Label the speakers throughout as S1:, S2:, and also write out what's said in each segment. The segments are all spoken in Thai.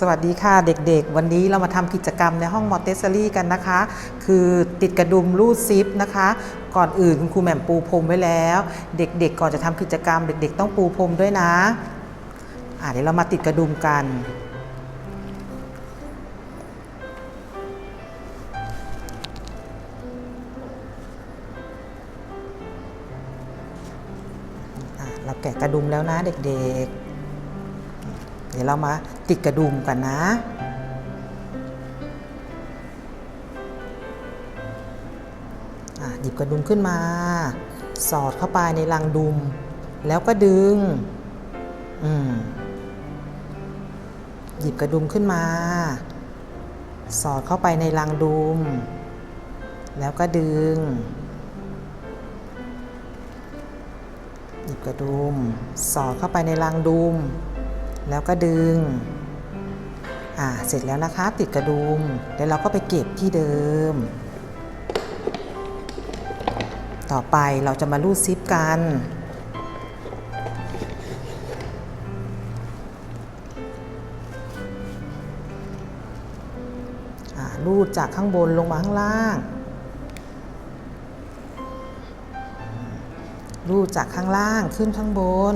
S1: สวัสดีค่ะเด็กๆ วันนี้เรามาทำกิจกรรมในห้องมอเตสซอรี่กันนะคะ คือติดกระดุมรูดซิปนะคะ ก่อนอื่นคุณครูแหม่มปูพรมไว้แล้ว เด็กๆ ก่อนจะทำกิจกรรม เด็กๆ ต้องปูพรมด้วยนะอะเดี๋ยวเรามาติดกระดุมกัน เราแกะกระดุมแล้วนะเด็กๆ เดี๋ยวเรามาติดกระดุมกันนะ หยิบกระดุมขึ้นมา สอดเข้าไปในรังดุม แล้วก็ดึง หยิบกระดุมขึ้นมา สอดเข้าไปในรังดุม แล้วก็ดึงหยิบกระดุม สอดเข้าไปในรังดุม แล้วก็ดึง อ่า เสร็จแล้วนะคะ ติดกระดุมเดี๋ยวเราก็ไปเก็บที่เดิม ต่อไปเราจะมาลูดซิปกัน ลูดจากข้างบนลงมาข้างล่างรูดจากข้างล่างขึ้นข้างบน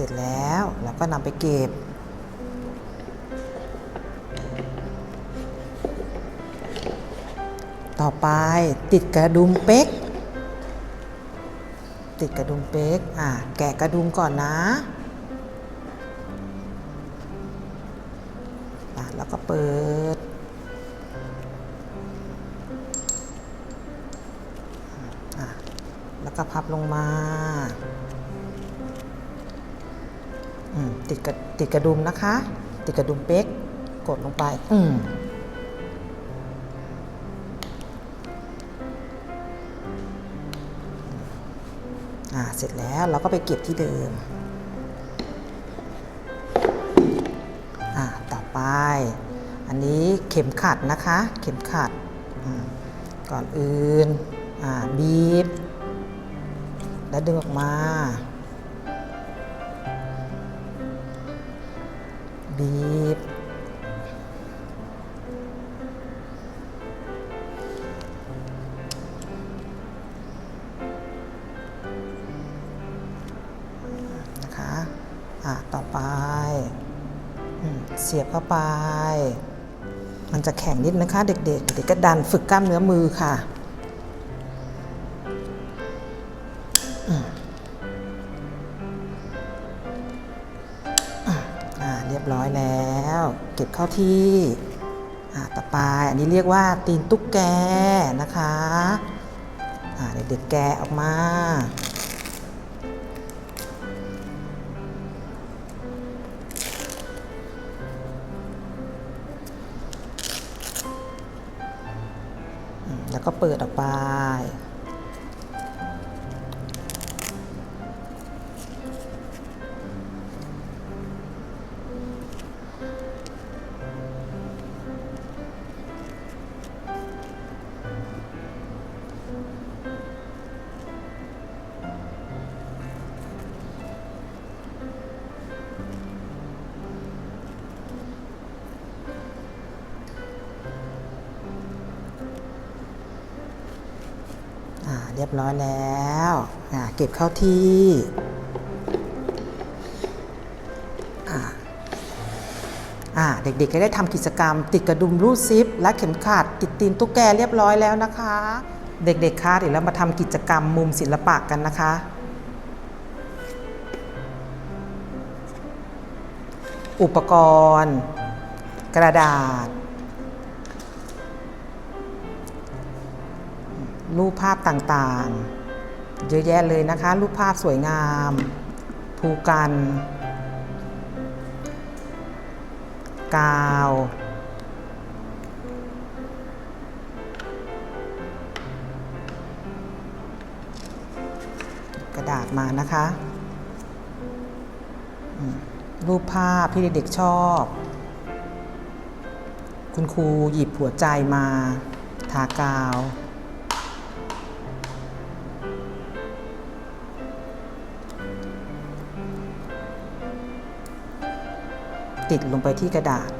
S1: ร็จแล้วเราก็นำไปเก็บ ต่อไปติดกระดุมเป๊ก ติดกระดุมเป๊ก อ่าแกะกระดุมก่อนนะอะแล้วก็เปิดแล้วก็พับลงมา ติดกระติดกระดุมนะคะ ติดกระดุมเป๊กกดลงไป อืมอ่าเสร็จแล้วเราก็ไปเก็บที่เดิม อ่าต่อไป อันนี้เข็มขัดนะคะ เข็มขัดอืมก่อนอื่น อ่าบีบ แล้วดึงออกมา บีบ นะคะ อะ ต่อไป เสียบเข้าไป มันจะแข็งนิดนะคะ เด็กๆ เด็กก็ดันฝึกกล้ามเนื้อมือค่ะ ยบร้อยแล้ว เก็บเข้าที่ต่อไปอันนี้เรียกว่าตีนตุ๊กแกนะคะเด็กๆแกออกมาแล้วก็เปิดออกไป รียบร้อยแล้วเก็บเข้าที่เด็กๆก็ได้ทำกิจกรรม ติดกระดุมรูดซิป และเข็มขัด ติดตีนตุ๊กแกเรียบร้อยแล้วนะคะ เด็กๆคะเดี๋ยวเรามาทำกิจกรรมมุมศิลปะกันนะคะอุปกรณ์ กระดาษ รูปภาพต่างๆ เยอะแยะเลยนะคะ รูปภาพสวยงาม ภูกัน กาว กระดาษมานะคะ รูปภาพที่เด็กๆชอบ คุณครูหยิบหัวใจมา ทากาว ติดลงไปที่กระดาษ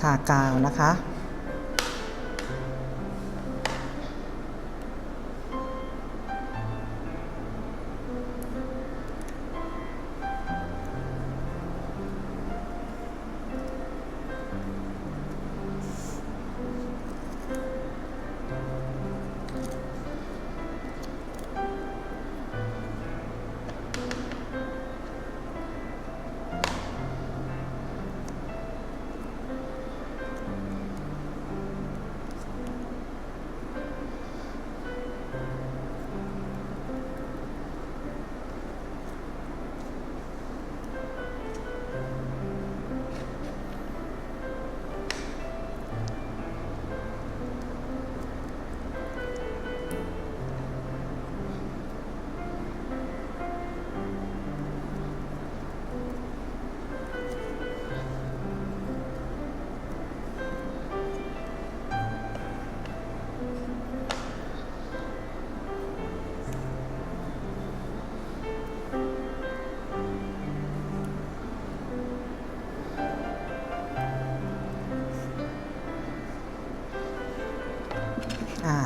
S1: ทากาวนะคะ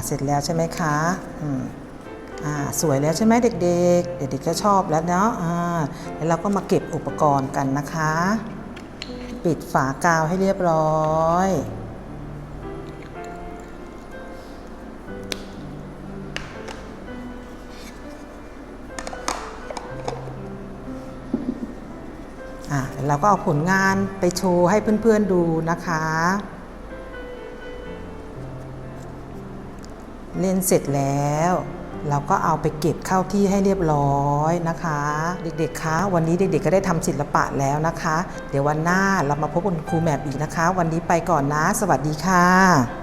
S1: เสร็จแล้วใช่ไหมคะอืมอ่าสวยแล้วใช่ไหมเด็กๆ เด็กๆก็ชอบแล้วเนาะอ่าแล้วเราก็มาเก็บอุปกรณ์กันนะคะ ปิดฝากาวให้เรียบร้อยอะเราก็เอาผลงานไปโชว์ให้เพื่อนๆดูนะคะ เล่นเสร็จแล้ว เราก็เอาไปเก็บเข้าที่ให้เรียบร้อยนะคะ เด็กๆคะวันนี้เด็กๆก็ได้ทำศิลปะแล้วนะคะ เดี๋ยววันหน้าเรามาพบกับครูแมปอีกนะคะ วันนี้ไปก่อนนะ สวัสดีค่ะ